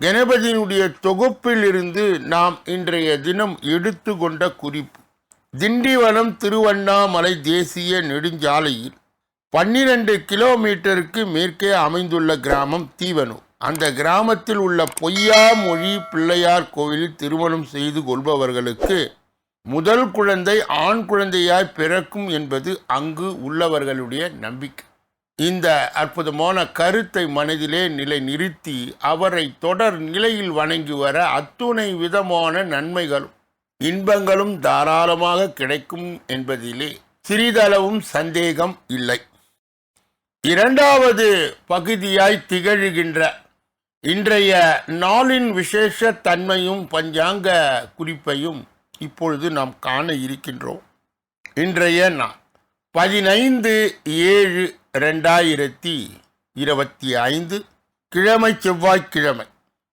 கணபதியினுடைய தொகுப்பில் இருந்து நாம் இன்றைய தினம் எடுத்துக்கொண்ட குறிப்பு. திண்டிவனம் திருவண்ணாமலை தேசிய நெடுஞ்சாலையில் பன்னிரண்டு கிலோமீட்டருக்கு மேற்கே அமைந்துள்ள கிராமம் தீவனு அந்த கிராமத்தில் உள்ள பொய்யாமொழி பிள்ளையார் கோவிலில் திருமணம் செய்து கொள்பவர்களுக்கு முதல் குழந்தை ஆண் குழந்தையாய் பிறக்கும் என்பது அங்கு உள்ளவர்களுடைய நம்பிக்கை. இந்த அற்புதமான கருத்தை மனதிலே நிலை நிறுத்தி அவரை தொடர் நிலையில் வணங்கி வர அத்துணை விதமான நன்மைகளும் இன்பங்களும் தாராளமாக கிடைக்கும் என்பதிலே சிறிதளவும் சந்தேகம் இல்லை. இரண்டாவது பகுதியாய் திகழ்கின்ற இன்றைய நாளின் விசேஷ தன்மையும் பஞ்சாங்க குறிப்பையும் இப்பொழுது நாம் காண இருக்கின்றோம். இன்றைய நாள் பதினைந்து ஏழு ரெண்டாயிரத்தி இருபத்தி ஐந்து கிழமை செவ்வாய்க்கிழமை.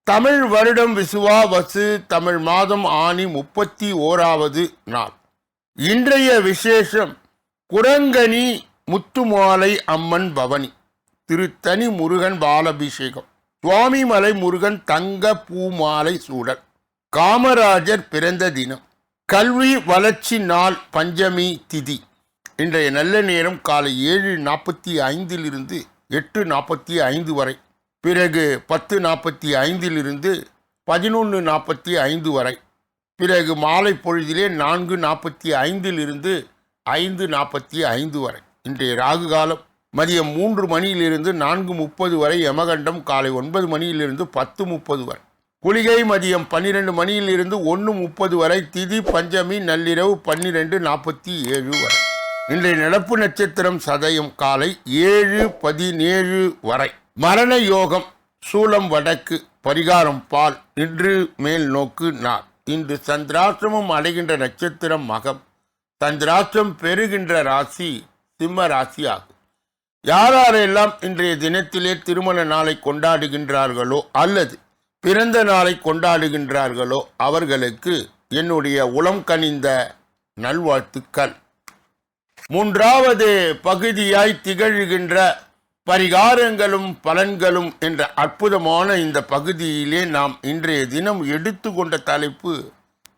தமிழ் வருடம் விசுவா வசு தமிழ் மாதம் ஆணி முப்பத்தி ஓராவது நாள். இன்றைய விசேஷம் குரங்கனி முத்துமாலை அம்மன் பவனி திருத்தனி முருகன் பாலபிஷேகம் சுவாமிமலை முருகன் தங்க பூமாலை சூடல் காமராஜர் பிறந்த தினம் கல்வி வளர்ச்சி நாள் பஞ்சமி திதி. இன்றைய நல்ல நேரம் காலை ஏழு நாற்பத்தி ஐந்திலிருந்து எட்டு நாற்பத்தி ஐந்து வரை. பிறகு பத்து நாற்பத்தி ஐந்திலிருந்து பதினொன்று நாற்பத்தி ஐந்து வரை. பிறகு மாலை பொழுதிலே நான்கு நாற்பத்தி ஐந்திலிருந்து ஐந்து நாற்பத்தி ஐந்து வரை. இன்றைய ராகு காலம் மதியம் மூன்று மணியிலிருந்து நான்கு முப்பது வரை யமகண்டம் காலை ஒன்பது மணியிலிருந்து பத்து முப்பது வரை. குளிகை மதியம் பன்னிரெண்டு மணியிலிருந்து ஒன்று முப்பது வரை திதி பஞ்சமி நள்ளிரவு பன்னிரெண்டு நாற்பத்தி ஏழு வரை. இன்றைய நடப்பு நட்சத்திரம் சதயம் காலை ஏழு பதினேழு வரை. மரண யோகம் சூலம் வடக்கு பரிகாரம் பால் இன்று மேல் நோக்கு நார் இன்று சந்திராசிரமம் அடைகின்ற நட்சத்திரம் மகம். சந்திராசிரம் பெறுகின்ற ராசி சிம்ம ராசி ஆகும் யாரெல்லாம் இன்றைய தினத்திலே திருமண நாளை கொண்டாடுகின்றார்களோ அல்லது பிறந்த நாளை கொண்டாடுகின்றார்களோ அவர்களுக்கு என்னுடைய உளம் கனிந்த நல்வாழ்த்துக்கள். மூன்றாவது பகுதியாய் திகழ்கின்ற பரிகாரங்களும் பலன்களும் என்ற அற்புதமான இந்த பகுதியிலே நாம் இன்றைய தினம் எடுத்துக்கொண்ட தலைப்பு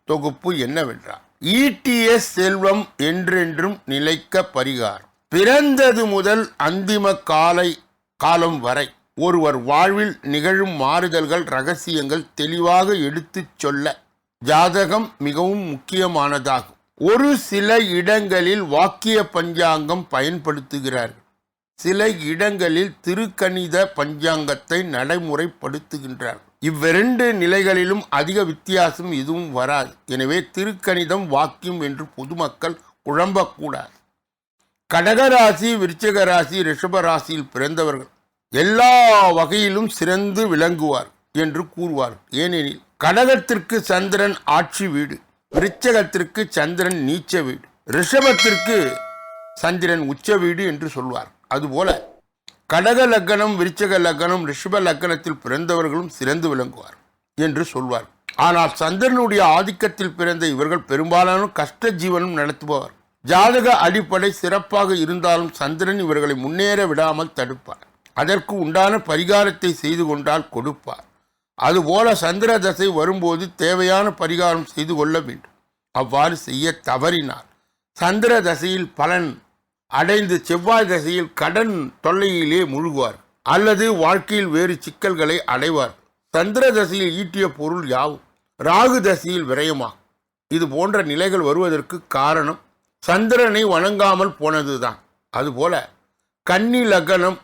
தொகுப்பு என்னவென்றால் ஈட்டிய செல்வம் என்றென்றும் நிலைக்க பரிகாரம். பிறந்தது முதல் அந்திம காலை காலம் வரை ஒருவர் வாழ்வில் நிகழும் மாறுதல்கள் ரகசியங்கள் தெளிவாக எடுத்துச் சொல்ல ஜாதகம் மிகவும் முக்கியமானதாகும். ஒரு சில இடங்களில் வாக்கிய பஞ்சாங்கம் பயன்படுத்துகிறார்கள் சில இடங்களில் திருக்கணித பஞ்சாங்கத்தை நடைமுறைப்படுத்துகின்றார்கள் இவ்விரண்டு நிலைகளிலும் அதிக வித்தியாசம் எதுவும் வராது. எனவே திருக்கணிதம் வாக்கியம் என்று பொதுமக்கள் குழம்பக்கூடாது. கடகராசி விருச்சிக ராசி ரிஷப ராசியில் பிறந்தவர்கள் எல்லா வகையிலும் சிறந்து விளங்குவார் என்று கூறுவார் ஏனெனில் கடகத்திற்கு சந்திரன் ஆட்சி வீடு. விருச்சகத்திற்கு சந்திரன் நீச்ச வீடு ரிஷபத்திற்கு சந்திரன் உச்ச வீடு என்று சொல்வார். அதுபோல கடக லக்கணம் விருச்சக லக்கணம் ரிஷப லக்கணத்தில் பிறந்தவர்களும் சிறந்து விளங்குவார் என்று சொல்வார். ஆனால் சந்திரனுடைய ஆதிக்கத்தில் பிறந்த இவர்கள் பெரும்பாலான கஷ்ட ஜீவனம் நடத்துபவர். ஜாதக அடிப்படை சிறப்பாக இருந்தாலும் சந்திரன் இவர்களை முன்னேற விடாமல் தடுப்பார். அதற்கு உண்டான பரிகாரத்தை செய்து கொண்டால் கொடுப்பார். அதுபோல சந்திர தசை வரும்போது தேவையான பரிகாரம் செய்து கொள்ள வேண்டும். அவ்வாறு செய்ய தவறினார். சந்திர தசையில் பலன் அடைந்து செவ்வாய் தசையில் கடன் தொல்லையிலே முழுகுவார். அல்லது வாழ்க்கையில் வேறு சிக்கல்களை அடைவார். சந்திர தசையில் ஈட்டிய பொருள் யாவும்? ராகு தசையில் விரயமாகும் இது போன்ற நிலைகள் வருவதற்கு காரணம் சந்திரனை வணங்காமல் போனதுதான். அதுபோல கன்னி லக்னம்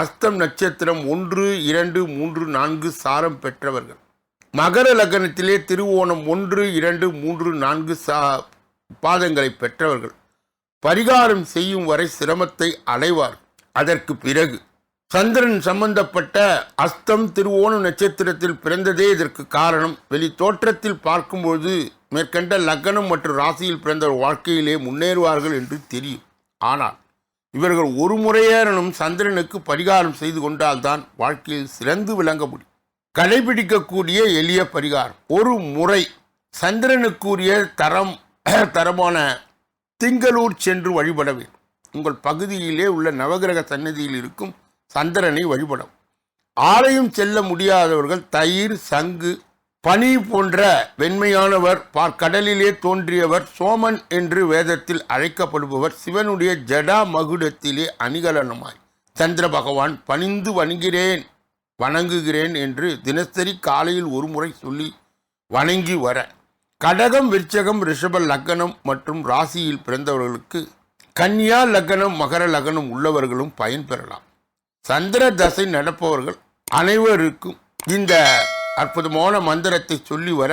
அஸ்தம் நட்சத்திரம் ஒன்று இரண்டு மூன்று நான்கு சாரம் பெற்றவர்கள். மகர லக்னத்திலே திருவோணம் ஒன்று இரண்டு மூன்று நான்கு சா பாதங்களை பெற்றவர்கள். பரிகாரம் செய்யும் வரை சிரமத்தை அடைவார். அதற்கு பிறகு சந்திரன் சம்பந்தப்பட்ட அஸ்தம் திருவோணம் நட்சத்திரத்தில் பிறந்ததே இதற்கு காரணம். வெளி தோற்றத்தில் பார்க்கும்போது மேற்கண்ட லக்னம் மற்றும் ராசியில் பிறந்த வாழ்க்கையிலே முன்னேறுவார்கள் என்று தெரியும். ஆனால் இவர்கள் ஒரு முறையேனும் சந்திரனுக்கு பரிகாரம் செய்து கொண்டால்தான் வாழ்க்கையில் சிறந்து விளங்க முடியும். கடைபிடிக்கக்கூடிய எளிய பரிகாரம். ஒரு முறை சந்திரனுக்குரிய தரம் தரமான திங்களூர் சென்று வழிபட வேண்டும். உங்கள் பகுதியிலே உள்ள நவகிரக சன்னதியில் இருக்கும் சந்திரனை வழிபடவும். ஆலயம் செல்ல முடியாதவர்கள் தயிர் சங்கு பனி போன்ற வெண்மையானவர் பார்க்கடலிலே தோன்றியவர் சோமன் என்று வேதத்தில் அழைக்கப்படுபவர் சிவனுடைய ஜடா மகுடத்திலே அணிகலனமாய். சந்திர பகவான் பணிந்து வணங்குகிறேன் வணங்குகிறேன் என்று தினசரி காலையில் ஒரு முறை சொல்லி வணங்கி வர. கடகம் விருச்சகம் ரிஷப லக்னம் மற்றும் ராசியில் பிறந்தவர்களுக்கு கன்னியா லக்னம் மகர லக்னம் உள்ளவர்களும் பயன்பெறலாம். சந்திர தசை நடப்பவர்கள் அனைவருக்கும் இந்த அற்புதமான மந்திரத்தை சொல்லி வர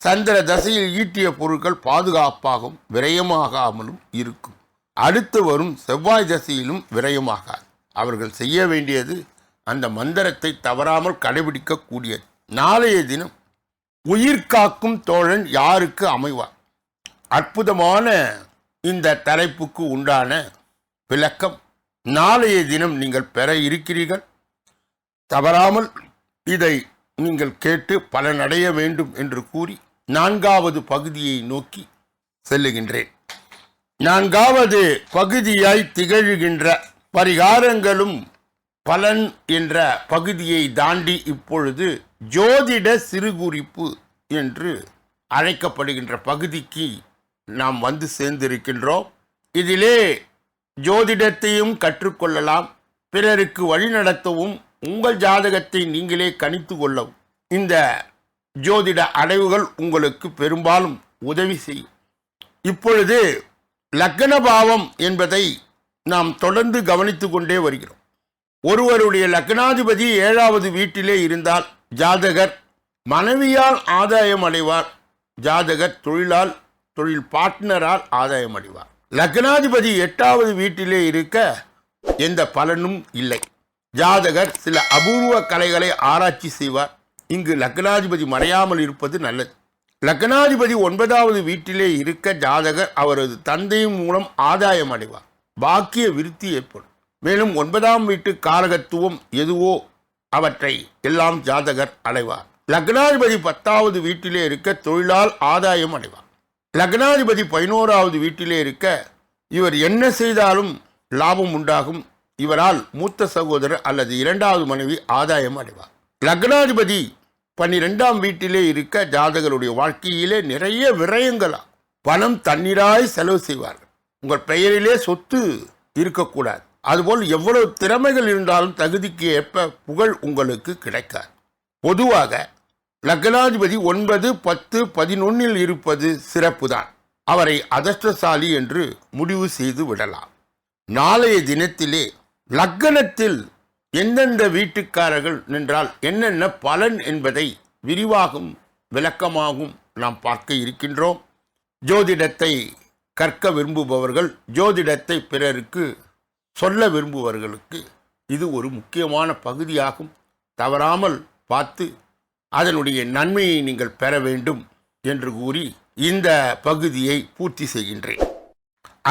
சந்திர தசையில் ஈட்டிய பொருட்கள் பாதுகாப்பாகவும் விரயமாகாமலும் இருக்கும். அடுத்து வரும் செவ்வாய் தசையிலும் விரயமாகாது. அவர்கள் செய்ய வேண்டியது அந்த மந்திரத்தை தவறாமல் கடைபிடிக்கக்கூடியது. நாளைய தினம் உயிர் காக்கும் தோழன் யாருக்கு அமைவார்? அற்புதமான இந்த தலைப்புக்கு உண்டான விளக்கம் நாளைய தினம் நீங்கள் பெற இருக்கிறீர்கள். தவறாமல் இதை நீங்கள் கேட்டு பலனடைய வேண்டும் என்று கூறி நான்காவது பகுதியை நோக்கி செல்லுகின்றேன். நான்காவது பகுதியாய் திகழ்கின்ற பரிகாரங்களும் பலன் என்ற பகுதியை தாண்டி இப்பொழுது ஜோதிட சிறுகுறிப்பு என்று அழைக்கப்படுகின்ற பகுதிக்கு நாம் வந்து சேர்ந்திருக்கின்றோம். இதிலே ஜோதிடத்தையும் கற்றுக்கொள்ளலாம். பிறருக்கு வழிநடத்தவும் உங்கள் ஜாதகத்தை நீங்களே கணித்து கொள்ளவும். இந்த ஜோதிட அடைவுகள் உங்களுக்கு பெரும்பாலும் உதவி செய்யும். இப்பொழுது லக்ன பாவம் என்பதை நாம் தொடர்ந்து கவனித்து கொண்டே வருகிறோம். ஒருவருடைய லக்னாதிபதி ஏழாவது வீட்டிலே இருந்தால் ஜாதகர் மனைவியால் ஆதாயம் அடைவார். ஜாதகர் தொழிலால் தொழில் பார்ட்னரால் ஆதாயம் அடைவார். லக்னாதிபதி எட்டாவது வீட்டிலே இருக்க எந்த பலனும் இல்லை. ஜாதகர் சில அபூர்வ கலைகளை ஆராய்ச்சி செய்வார். இங்கு லக்னாதிபதி மறையாமல் இருப்பது நல்லது. லக்னாதிபதி ஒன்பதாவது வீட்டிலே இருக்க ஜாதகர் அவரது தந்தையின் மூலம் ஆதாயம் அடைவார். பாக்கிய விருத்தி ஏற்படும். மேலும் ஒன்பதாம் வீட்டு காரகத்துவம் எதுவோ அவற்றை எல்லாம் ஜாதகர் அடைவார். லக்னாதிபதி பத்தாவது வீட்டிலே இருக்க தொழிலால் ஆதாயம் அடைவார். லக்னாதிபதி பதினோராவது வீட்டிலே இருக்க இவர் என்ன செய்தாலும் லாபம் உண்டாகும். இவரால் மூத்த சகோதரர் அல்லது இரண்டாவது மனைவி ஆதாயம் அடைவார். லக்னாதிபதி பன்னிரெண்டாம் வீட்டிலே இருக்க ஜாதகருடைய வாழ்க்கையிலே நிறைய விரயங்களா பணம் தண்ணீராய் செலவு செய்வார்கள். உங்கள் பெயரிலே சொத்து இருக்கக்கூடாது. அதுபோல் எவ்வளவு திறமைகள் இருந்தாலும் தகுதிக்கு ஏற்ப புகழ் உங்களுக்கு கிடைக்காது. பொதுவாக லக்னாதிபதி ஒன்பது பத்து பதினொன்னில் இருப்பது சிறப்புதான். அவரை அதிர்ஷ்டசாலி என்று முடிவு செய்து விடலாம். நாளைய தினத்திலே லக்கணத்தில் எந்தெந்த வீட்டுக்காரர்கள் நின்றால் என்னென்ன பலன் என்பதை விரிவாகும் விளக்கமாகும் நாம் பார்க்க இருக்கின்றோம். ஜோதிடத்தை கற்க விரும்புபவர்கள் ஜோதிடத்தை பிறருக்கு சொல்ல விரும்புபவர்களுக்கு இது ஒரு முக்கியமான பகுதியாகும். தவறாமல் பார்த்து அதனுடைய நன்மையை நீங்கள் பெற வேண்டும் என்று கூறி இந்த பகுதியை பூர்த்தி செய்கின்றேன்.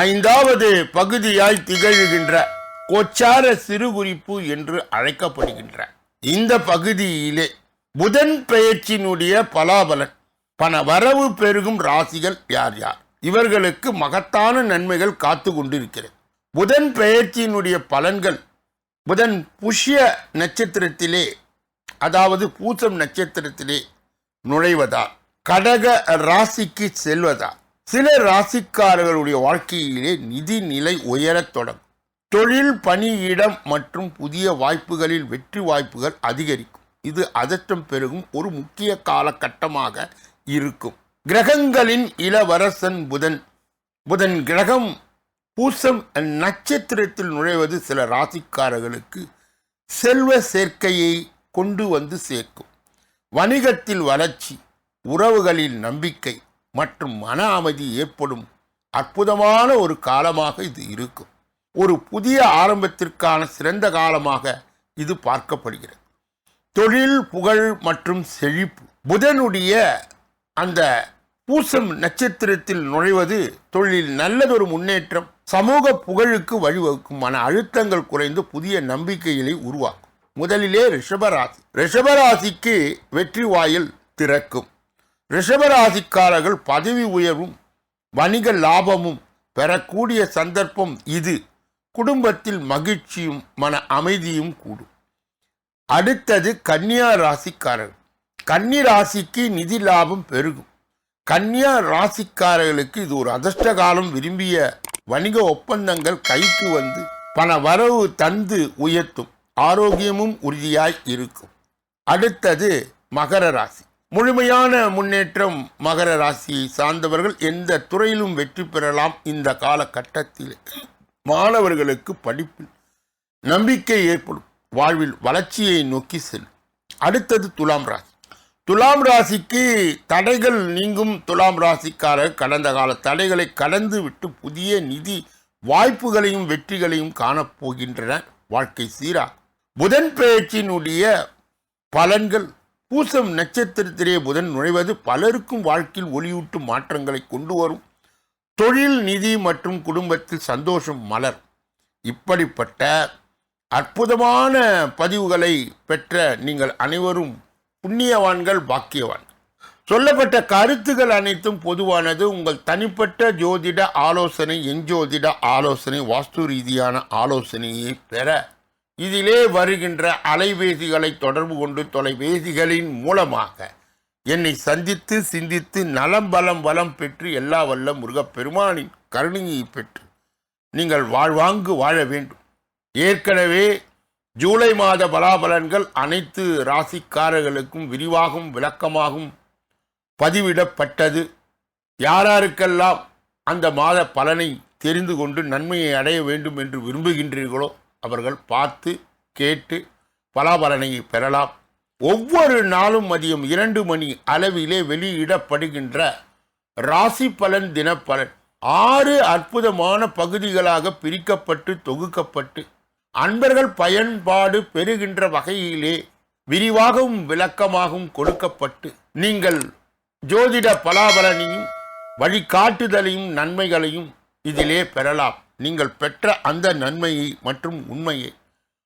ஐந்தாவது பகுதியாய் திகழ்கின்ற கொச்சார சிறுகுறிப்பு என்று அழைக்கப்படுகின்ற இந்த பகுதியிலே புதன் பெயர்ச்சியினுடைய பலாபலன் பண வரவு பெருகும் ராசிகள் யார் யார்? இவர்களுக்கு மகத்தான நன்மைகள் காத்து கொண்டிருக்கிறது. புதன் பெயர்ச்சியினுடைய பலன்கள் புதன் புஷ்ய நட்சத்திரத்திலே அதாவது பூசம் நட்சத்திரத்திலே நுழைவதால் கடக ராசிக்கு செல்வதால் சில ராசிக்காரர்களுடைய வாழ்க்கையிலே நிதி நிலை உயரத் தொடங்கும். தொழில் பணியிடம் மற்றும் புதிய வாய்ப்புகளில் வெற்றி வாய்ப்புகள் அதிகரிக்கும். இது அதற்றம் பெருகும். ஒரு முக்கிய காலகட்டமாக இருக்கும். கிரகங்களின் இளவரசன் புதன். புதன் கிரகம் பூசம் நட்சத்திரத்தில் நுழைவது சில ராசிக்காரர்களுக்கு செல்வ சேர்க்கையை கொண்டு வந்து சேர்க்கும். வணிகத்தில் வளர்ச்சி உறவுகளில் நம்பிக்கை மற்றும் மன அமைதி ஏற்படும் அற்புதமான ஒரு காலமாக இது இருக்கும். ஒரு புதிய ஆரம்பத்திற்கான சிறந்த காலமாக இது பார்க்கப்படுகிறது. தொழில் புகழ் மற்றும் செழிப்பு. புதனுடைய அந்த பூசம் நட்சத்திரத்தில் நுழைவது தொழிலில் நல்லதொரு முன்னேற்றம் சமூக புகழுக்கு வழிவகுக்கும் மன அழுத்தங்கள் குறைந்து புதிய நம்பிக்கைகளை உருவாக்கும். முதலிலே ரிஷபராசி. ரிஷபராசிக்கு வெற்றி வாயில் திறக்கும். ரிஷபராசிக்காரர்கள் பதவி உயர்வும் வணிக லாபமும் பெறக்கூடிய சந்தர்ப்பம் இது. குடும்பத்தில் மகிழ்ச்சியும் மன அமைதியும் கூடும். அடுத்தது கன்னியா ராசிக்காரர்கள். கன்னி ராசிக்கு நிதி லாபம் பெருகும். கன்னியா ராசிக்காரர்களுக்கு இது ஒரு அதிர்ஷ்ட காலம். விரும்பிய வணிக ஒப்பந்தங்கள் கைக்கு வந்து பண வரவு தந்து உயர்த்தும். ஆரோக்கியமும் உறுதியாய் இருக்கும். அடுத்தது மகர ராசி. முழுமையான முன்னேற்றம் மகர ராசியை சார்ந்தவர்கள் எந்த துறையிலும் வெற்றி பெறலாம். இந்த காலகட்டத்தில். மாணவர்களுக்கு படிப்பில் நம்பிக்கை ஏற்படும். வாழ்வில் வளர்ச்சியை நோக்கி செல்லும் அடுத்தது துலாம் ராசி. துலாம் ராசிக்கு தடைகள் நீங்கும். துலாம் ராசிக்காரர் கடந்த கால தடைகளை கடந்து விட்டு புதிய நிதி வாய்ப்புகளையும் வெற்றிகளையும் காணப்போகின்றன வாழ்க்கை சீரா. புதன் பெயர்ச்சியினுடைய பலன்கள். பூசம் நட்சத்திரத்திலே புதன் நுழைவது பலருக்கும் வாழ்க்கையில் ஒளியூட்டும் மாற்றங்களை கொண்டு வரும். தொழில் நிதி மற்றும் குடும்பத்தில் சந்தோஷம் மலர். இப்படிப்பட்ட அற்புதமான பதிவுகளை பெற்ற நீங்கள் அனைவரும் புண்ணியவான்கள் பாக்கியவான். சொல்லப்பட்ட கருத்துகள் அனைத்தும் பொதுவானது. உங்கள் தனிப்பட்ட ஜோதிட ஆலோசனை எஞ்சோதிட ஆலோசனை வாஸ்து ரீதியான ஆலோசனையை பெற இதிலே வருகின்ற அலைபேசிகளை தொடர்பு கொண்டு தொலைபேசிகளின் மூலமாக என்னை சந்தித்து சிந்தித்து நலம் பலம் வளம் பெற்று எல்லா வல்ல முருகப்பெருமானின் கருணையை பெற்று நீங்கள் வாழ்வாங்கு வாழ வேண்டும். ஏற்கனவே ஜூலை மாத பலாபலன்கள் அனைத்து ராசிக்காரர்களுக்கும் விரிவாகவும் விளக்கமாகவும் பதிவிடப்பட்டது. யாராருக்கெல்லாம் அந்த மாத பலனை தெரிந்து கொண்டு நன்மையை அடைய வேண்டும் என்று விரும்புகின்றீர்களோ அவர்கள் பார்த்து கேட்டு பலாபலனை பெறலாம். ஒவ்வொரு நாளும் மதியம் இரண்டு மணி அளவிலே வெளியிடப்படுகின்ற ராசி பலன் தினப்பலன். ஆறு அற்புதமான பகுதிகளாக பிரிக்கப்பட்டு தொகுக்கப்பட்டு அன்பர்கள் பயன்பாடு பெறுகின்ற வகையிலே விரிவாகவும் விளக்கமாகவும் கொடுக்கப்பட்டு நீங்கள் ஜோதிட பலாபலனையும் வழிகாட்டுதலையும் நன்மைகளையும் இதிலே பெறலாம். நீங்கள் பெற்ற அந்த நன்மையை மற்றும் உண்மையை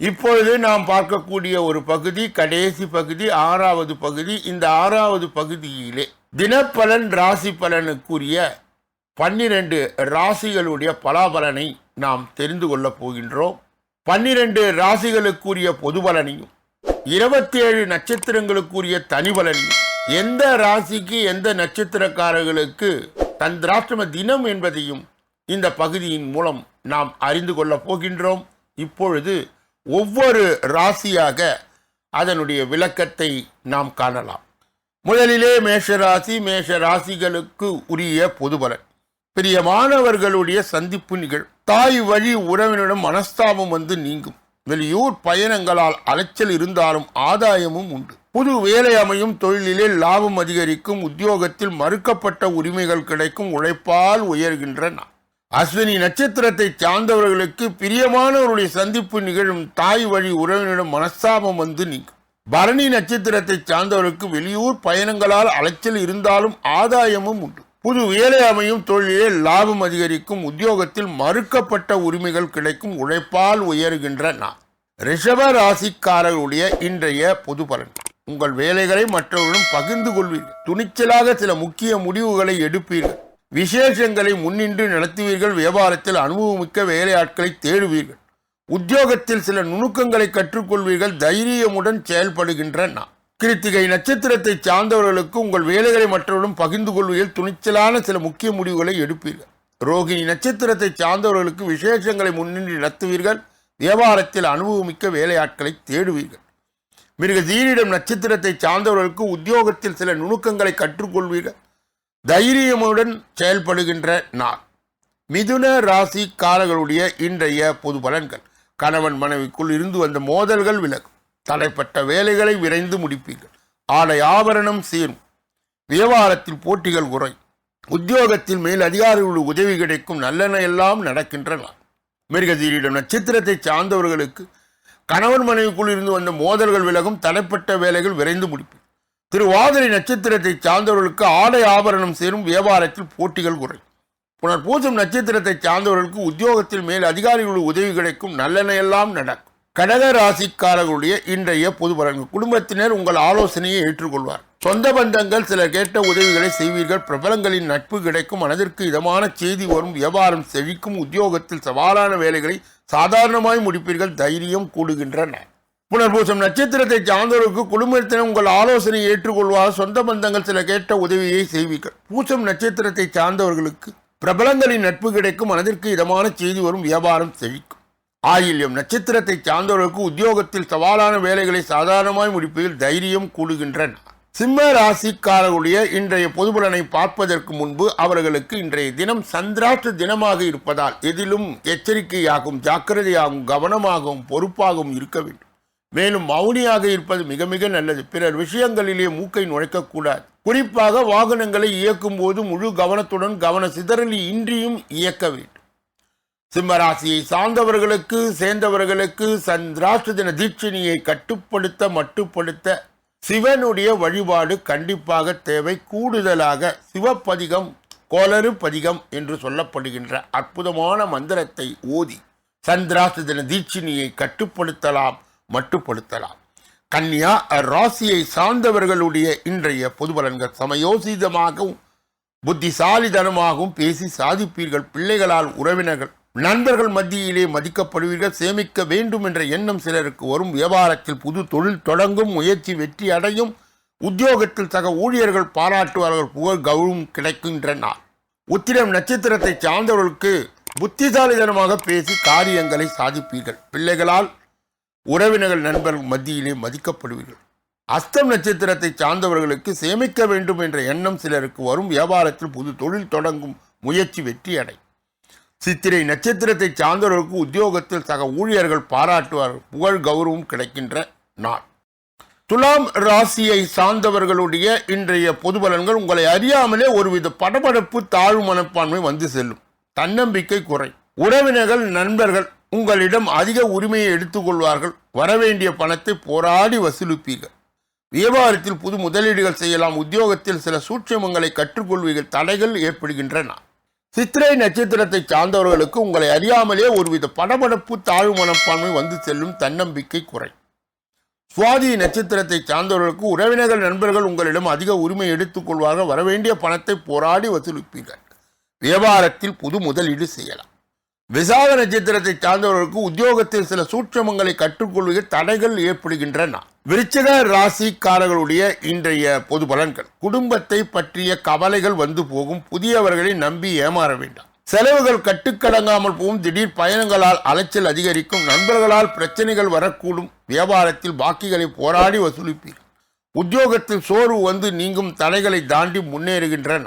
இப்பொழுது நாம் பார்க்கக்கூடிய ஒரு பகுதி கடைசி பகுதி ஆறாவது பகுதி. இந்த ஆறாவது பகுதியிலே தினப்பலன் ராசி பலனுக்குரிய பன்னிரண்டு ராசிகளுடைய பலாபலனை நாம் தெரிந்து கொள்ளப் போகின்றோம். பன்னிரண்டு ராசிகளுக்குரிய பொது பலனையும் இருபத்தி ஏழு நட்சத்திரங்களுக்குரிய தனி பலனையும் எந்த ராசிக்கு எந்த நட்சத்திரக்காரர்களுக்கு தந்திராஷ்டம தினம் என்பதையும் இந்த பகுதியின் மூலம் நாம் அறிந்து கொள்ளப் போகின்றோம். இப்பொழுது ஒவ்வொரு ராசியாக அதனுடைய விளக்கத்தை நாம் காணலாம். முதலிலே மேஷராசி மேஷ ராசிகளுக்கு உரிய பொதுபலன். பிரியமானவர்களுடைய சந்திப்பு நிகழ் தாய் வழி உறவினரிடம் மனஸ்தாபம் வந்து நீங்கும். வெளியூர் பயணங்களால் அலைச்சல் இருந்தாலும் ஆதாயமும் உண்டு. புது வேலை அமையும் தொழிலிலே லாபம் அதிகரிக்கும். உத்தியோகத்தில் மறுக்கப்பட்ட உரிமைகள் கிடைக்கும். உழைப்பால் உயர்கின்ற நாள் அஸ்வினி நட்சத்திரத்தை சார்ந்தவர்களுக்கு பிரியமானவருடைய சந்திப்பு நிகழும் தாய் வழி உறவினரிடம் மனஸ்தாபம் வந்து நீங்கும். பரணி நட்சத்திரத்தை சார்ந்தவருக்கு வெளியூர் பயணங்களால் அலைச்சல் இருந்தாலும் ஆதாயமும் உண்டு. புது வேலை அமையும் தொழிலே லாபம் அதிகரிக்கும் உத்தியோகத்தில் மறுக்கப்பட்ட உரிமைகள் கிடைக்கும் உழைப்பால் உயர்கின்ற நான் ரிஷப ராசிக்காரர்களுடைய இன்றைய பொது பலன். உங்கள் வேலைகளை மற்றவர்களும் பகிர்ந்து கொள்வீர்கள். துணிச்சலாக சில முக்கிய முடிவுகளை எடுப்பீர்கள். விசேஷங்களை முன்னின்று நடத்துவீர்கள் வியாபாரத்தில் அனுபவமிக்க வேலையாட்களை தேடுவீர்கள். உத்தியோகத்தில் சில நுணுக்கங்களை கற்றுக்கொள்வீர்கள் தைரியமுடன் செயல்படுகின்ற நான் கிருத்திகை நட்சத்திரத்தை சார்ந்தவர்களுக்கு உங்கள் வேலைகளை மற்றவர்களும் பகிர்ந்து கொள்வதில் துணிச்சலான சில முக்கிய முடிவுகளை எடுப்பீர்கள். ரோகிணி நட்சத்திரத்தை சார்ந்தவர்களுக்கு விசேஷங்களை முன்னின்று நடத்துவீர்கள் வியாபாரத்தில் அனுபவமிக்க வேலையாட்களை தேடுவீர்கள். மிருக தீரிடம் நட்சத்திரத்தை சார்ந்தவர்களுக்கு உத்தியோகத்தில் சில நுணுக்கங்களை கற்றுக்கொள்வீர்கள் தைரியமுடன் செயல்படுகின்ற நாள். மிதுன ராசிக்காரர்களுடைய இன்றைய பொது பலன்கள். கணவன் மனைவிக்குள் இருந்து வந்த மோதல்கள் விலகும். தடைப்பட்ட வேலைகளை விரைந்து முடிப்பீர்கள். ஆடை ஆபரணம் சேரும். வியாபாரத்தில் போட்டிகள் குறை உத்தியோகத்தில் மேல் அதிகாரிகளுடைய உதவி கிடைக்கும். நல்லன எல்லாம் நடக்கின்றன மிருகதீரிடம் நட்சத்திரத்தை சார்ந்தவர்களுக்கு கணவன் மனைவிக்குள் இருந்து வந்த மோதல்கள் விலகும். தடைப்பட்ட வேலைகள் விரைந்து முடிப்பீர்கள். திருவாதிரை நட்சத்திரத்தை சார்ந்தவர்களுக்கு ஆடை ஆபரணம் சேரும் வியாபாரத்தில் போட்டிகள் குறை. புனர் பூசம் நட்சத்திரத்தை சார்ந்தவர்களுக்கு உத்தியோகத்தில் மேல் அதிகாரிகளுடைய உதவி கிடைக்கும் நல்லெண்ண நடக்கும். கடக ராசிக்காரர்களுடைய இன்றைய பொது பலன்கள். குடும்பத்தினர் உங்கள் ஆலோசனையை ஏற்றுக்கொள்வார். சொந்த பந்தங்கள் சிலர் கேட்ட உதவிகளை செய்வீர்கள். பிரபலங்களின் நட்பு கிடைக்கும். மனதிற்கு இதமான செய்தி வரும். வியாபாரம் செழிக்கும். உத்தியோகத்தில் சவாலான வேலைகளை சாதாரணமாய் முடிப்பீர்கள். தைரியம் கூடுகின்றன. புனர்பூசம் நட்சத்திரத்தை சார்ந்தவர்களுக்கு குடும்பத்தினர் உங்கள் ஆலோசனையை ஏற்றுக்கொள்வார். சொந்த பந்தங்கள் சில கேட்ட உதவியை செய்வீர்கள். பூசம் நட்சத்திரத்தை சார்ந்தவர்களுக்கு பிரபலங்களின் நட்பு கிடைக்கும் மனதிற்கு இதமான செய்தி வரும் வியாபாரம் செழிக்கும். ஆயில்யம் நட்சத்திரத்தை சார்ந்தவர்களுக்கு உத்தியோகத்தில் சவாலான வேலைகளை சாதாரணமாய் முடிப்பதில் தைரியம் கூடுகின்றன. சிம்ம ராசிக்காரர்களுடைய இன்றைய பொதுபலனை பார்ப்பதற்கு முன்பு அவர்களுக்கு இன்றைய தினம் சந்திராஷ்ட தினமாக இருப்பதால் எதிலும் எச்சரிக்கையாகவும் ஜாக்கிரதையாகவும் கவனமாகவும் பொறுப்பாகவும் இருக்க வேண்டும். மேலும் மௌனியாக இருப்பது மிக மிக நல்லது. பிறர் விஷயங்களிலே மூக்கை நுழைக்கக்கூடாது. குறிப்பாக வாகனங்களை இயக்கும் போது முழு கவனத்துடன் கவன சிதறல் இன்றியும் இயக்க வேண்டும். சிம்மராசியை சார்ந்தவர்களுக்கு சேர்ந்தவர்களுக்கு சந்திராஷ்ட தின தீட்சணியை கட்டுப்படுத்த மட்டுப்படுத்த சிவனுடைய வழிபாடு கண்டிப்பாக தேவை. கூடுதலாக சிவப்பதிகம் கோலரு பதிகம் என்று சொல்லப்படுகின்ற அற்புதமான மந்திரத்தை ஓதி சந்திராஷ்ட தின தீட்சிணியை கட்டுப்படுத்தலாம். மட்டுப்படுத்தலாம். கன்னியா ராசியை சார்ந்தவர்களுடைய இன்றைய பொது பலன்கள் சமயோசிதமாகவும் புத்திசாலிதனமாகவும் பேசி சாதிப்பீர்கள். பிள்ளைகளால் உறவினர்கள் நண்பர்கள் மத்தியிலே மதிக்கப்படுவீர்கள். சேமிக்க வேண்டும் என்ற எண்ணம் சிலருக்கு வரும். வியாபாரத்தில் புது தொழில் தொடங்கும் முயற்சி வெற்றி அடையும். உத்தியோகத்தில் சக ஊழியர்கள் பாராட்டுவார்கள். புகழ் கௌரவம் கிடைக்கின்ற நாள். உத்திரம் நட்சத்திரத்தை சார்ந்தவர்களுக்கு புத்திசாலிதனமாக பேசி காரியங்களை சாதிப்பீர்கள். பிள்ளைகளால் உறவினர்கள் நண்பர்கள் மத்தியிலே மதிக்கப்படுவீர்கள். அஸ்தம் நட்சத்திரத்தை சார்ந்தவர்களுக்கு சேமிக்க வேண்டும் என்ற எண்ணம் சிலருக்கு வரும். வியாபாரத்தில் புது தொழில் தொடங்கும் முயற்சி வெற்றி அடை. சித்திரை நட்சத்திரத்தை சார்ந்தவர்களுக்கு உத்தியோகத்தில் சக ஊழியர்கள் பாராட்டுவார்கள் புகழ் கௌரவம் கிடைக்கின்ற நாள். துலாம் ராசியை சார்ந்தவர்களுடைய இன்றைய பொது பலன்கள் உங்களை அறியாமலே ஒருவித படபடப்பு தாழ்வு மனப்பான்மை வந்து செல்லும். தன்னம்பிக்கை குறை. உறவினர்கள் நண்பர்கள் உங்களிடம் அதிக உரிமையை எடுத்துக்கொள்வார்கள். வரவேண்டிய பணத்தை போராடி வசூலிப்பீர்கள். வியாபாரத்தில் புது முதலீடுகள் செய்யலாம். உத்தியோகத்தில் சில சூட்சமங்களை கற்றுக்கொள்வீர்கள். தடைகள் ஏற்படுகின்றன. சித்திரை நட்சத்திரத்தை சார்ந்தவர்களுக்கு உங்களை அறியாமலே ஒருவித படபடப்பு தாழ்வு மனப்பான்மை வந்து செல்லும் தன்னம்பிக்கை குறை. சுவாதி நட்சத்திரத்தை சார்ந்தவர்களுக்கு உறவினர்கள் நண்பர்கள் உங்களிடம் அதிக உரிமை எடுத்துக்கொள்வார்கள். வரவேண்டிய பணத்தை போராடி வசூலிப்பீர்கள். வியாபாரத்தில் புது முதலீடு செய்யலாம். விசாக நட்சத்திரத்தை சார்ந்தவர்களுக்கு உத்தியோகத்தில் சில சூட்சமங்களை கற்றுக்கொள்வதில் தடைகள் ஏற்படுகின்றன. விருச்சக ராசிக்காரர்களுடைய இன்றைய பொது பலன்கள். குடும்பத்தை பற்றிய கவலைகள் வந்து போகும். புதியவர்களை நம்பி ஏமாற வேண்டாம். செலவுகள் கட்டுக்கடங்காமல் போகும். திடீர் பயணங்களால் அலைச்சல் அதிகரிக்கும். நண்பர்களால் பிரச்சனைகள் வரக்கூடும். வியாபாரத்தில் பாக்கிகளை போராடி வசூலிப்பீர்கள். உத்தியோகத்தில் சோர்வு வந்து நீங்கும் தடைகளை தாண்டி முன்னேறுகின்றன.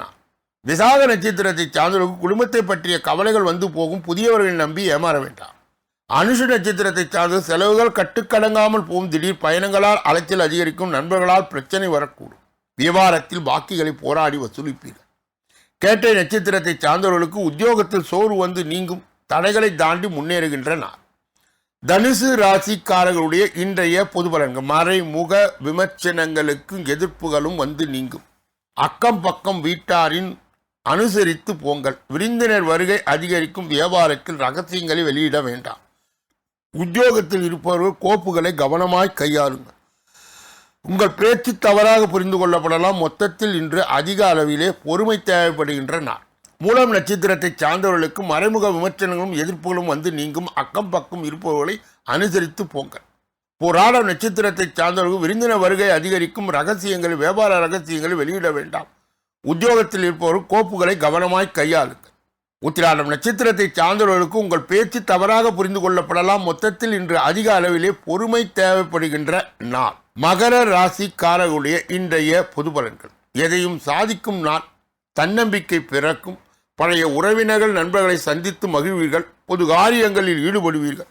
விசாக நட்சத்திரத்தை சார்ந்தவர்களுக்கு குடும்பத்தை பற்றிய கவலைகள் வந்து போகும். புதியவர்களை நம்பி ஏமாற வேண்டாம். அனுஷ நட்சத்திரத்தை சார்ந்த செலவுகள் கட்டுக்கடங்காமல் போகும். திடீர் பயணங்களால் அலைச்சல் அதிகரிக்கும். நண்பர்களால் பிரச்சனை வரக்கூடும். வியாபாரத்தில் பாக்கிகளை போராடி வசூலிப்பீர்கள். கேட்டை நட்சத்திரத்தை சார்ந்தவர்களுக்கு உத்தியோகத்தில் சோறு வந்து நீங்கும். தடைகளை தாண்டி முன்னேறுகின்ற நாள். தனுசு ராசிக்காரர்களுடைய இன்றைய பொது பலன்கள். மறைமுக விமர்சனங்களுக்கும் எதிர்ப்புகளும் வந்து நீங்கும். அக்கம் பக்கம் வீட்டாரின் அனுசரித்து போங்கள். விருந்தினர் வருகை அதிகரிக்கும் வியாபாரத்தில் ரகசியங்களை வெளியிட வேண்டாம். உத்தியோகத்தில் இருப்பவர்கள் கோப்புகளை கவனமாய் கையாளுங்கள். உங்கள் பேச்சு தவறாக புரிந்து கொள்ளப்படலாம். மொத்தத்தில் இன்று அதிக அளவிலே பொறுமை தேவைப்படுகின்ற நாள். மூலம் நட்சத்திரத்தை சார்ந்தவர்களுக்கு மறைமுக விமர்சனங்களும் எதிர்ப்புகளும் வந்து நீங்கும். அக்கம் பக்கம் இருப்பவர்களை அனுசரித்து போங்கள். போராட நட்சத்திரத்தை சார்ந்தவர்கள் விருந்தினர் வருகை அதிகரிக்கும் ரகசியங்களை வியாபார ரகசியங்களை வெளியிட வேண்டாம். உத்தியோகத்தில் இருப்பவர் கோப்புகளை கவனமாய் கையாளுங்கள் உத்திராடம் நட்சத்திரத்தை சார்ந்தவர்களுக்கு உங்கள் பேச்சு தவறாக புரிந்து கொள்ளப்படலாம். மொத்தத்தில் இன்று அதிக அளவிலே பொறுமை தேவைப்படுகின்ற நாள். மகர ராசிக்காரர்களுடைய இன்றைய பொது பலன்கள். எதையும் சாதிக்கும் நாள். தன்னம்பிக்கை பிறக்கும். பழைய உறவினர்கள் நண்பர்களை சந்தித்து மகிழ்வீர்கள். பொது காரியங்களில் ஈடுபடுவீர்கள்.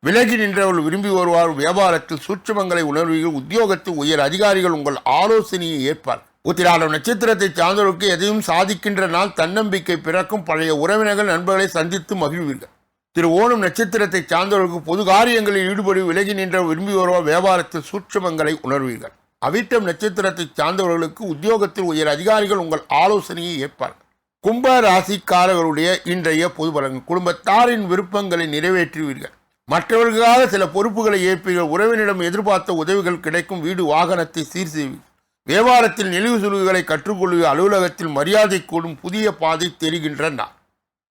விலகி நின்றவர்கள் விரும்பி வருவார் வியாபாரத்தில் சூட்சமங்களை உணர்வீர்கள். உத்தியோகத்தில் உயர் அதிகாரிகள் உங்கள் ஆலோசனையை ஏற்பார் உத்திராடம் நட்சத்திரத்தை சார்ந்தவர்களுக்கு எதையும் சாதிக்கின்ற நாள் தன்னம்பிக்கை பிறக்கும் பழைய உறவினர்கள் நண்பர்களை சந்தித்து மகிழ்வீர்கள். திரு ஓணம் நட்சத்திரத்தை சார்ந்தவர்களுக்கு பொது காரியங்களில் ஈடுபடி விலகி நின்ற விரும்பி வருவார் வியாபாரத்தில் சூட்சமங்களை உணர்வீர்கள். அவிட்டம் நட்சத்திரத்தை சார்ந்தவர்களுக்கு உத்தியோகத்தில் உயர் அதிகாரிகள் உங்கள் ஆலோசனையை ஏற்பார்கள். கும்ப ராசிக்காரர்களுடைய இன்றைய பொது பலன்கள் குடும்பத்தாரின் விருப்பங்களை நிறைவேற்றுவீர்கள். மற்றவர்களுக்காக சில பொறுப்புகளை ஏற்பீர்கள். உறவினரிடம் எதிர்பார்த்த உதவிகள் கிடைக்கும். வீடு வாகனத்தை சீர் செய்வீர்கள். வியாபாரத்தில் நெளிவு சுருகுகளை கற்றுக்கொள்ளும் அலுவலகத்தில் மரியாதை கூடும் புதிய பாதை தெரிகின்ற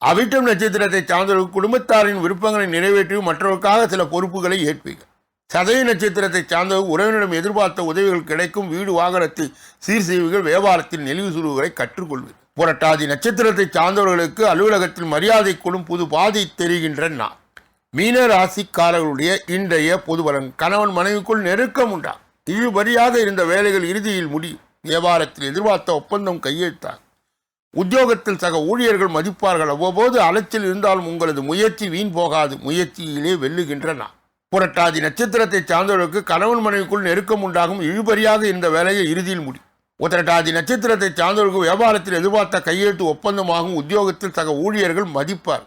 அவிட்டம் நட்சத்திரத்தை சார்ந்தவர்கள் குடும்பத்தாரின் விருப்பங்களை நிறைவேற்றி மற்றவர்களுக்காக சில பொறுப்புகளை ஏற்பீர்கள் சதய நட்சத்திரத்தை சார்ந்தவர்கள் உறவினரிடம் எதிர்பார்த்த உதவிகள் கிடைக்கும். வீடு வாகனத்தை சீர் செய்வீர்கள். வியாபாரத்தில் நெளிவு சுருவுகளை கற்றுக்கொள்வீர்கள். புரட்டாதி நட்சத்திரத்தை சார்ந்தவர்களுக்கு அலுவலகத்தில் மரியாதை கூடும் புது பாதை தெரிகின்ற மீன ராசிக்காரர்களுடைய இன்றைய பொதுபலன் கணவன் மனைவிக்குள் நெருக்கம் உண்டாகும் இழுபறியாக இருந்த வேலைகள் இறுதியில் முடியும் வியாபாரத்தில் எதிர்பார்த்த ஒப்பந்தம் கையெழுத்தார் உத்தியோகத்தில் சக ஊழியர்கள் மதிப்பார்கள். அவ்வப்போது அலைச்சல் இருந்தாலும் உங்களது முயற்சி வீண் போகாது. முயற்சியிலே வெல்லுகின்றன. புரட்டாதி நட்சத்திரத்தை சார்ந்தவர்களுக்கு கணவன் மனைவிக்குள் நெருக்கம் உண்டாகும். இழுபறியாக இருந்த வேலையை இறுதியில் முடியும் உத்திரட்டாதி நட்சத்திரத்தை சார்ந்தவர்களுக்கு வியாபாரத்தில் எதிர்பார்த்த கையெழுத்து ஒப்பந்தமாகும். உத்தியோகத்தில் சக ஊழியர்கள் மதிப்பார்.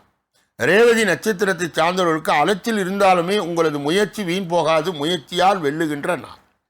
ரேவதி நட்சத்திரத்தை சார்ந்தவர்களுக்கு அலைச்சல் இருந்தாலுமே உங்களது முயற்சி வீண் போகாது. முயற்சியால் வெல்லுகின்ற நான்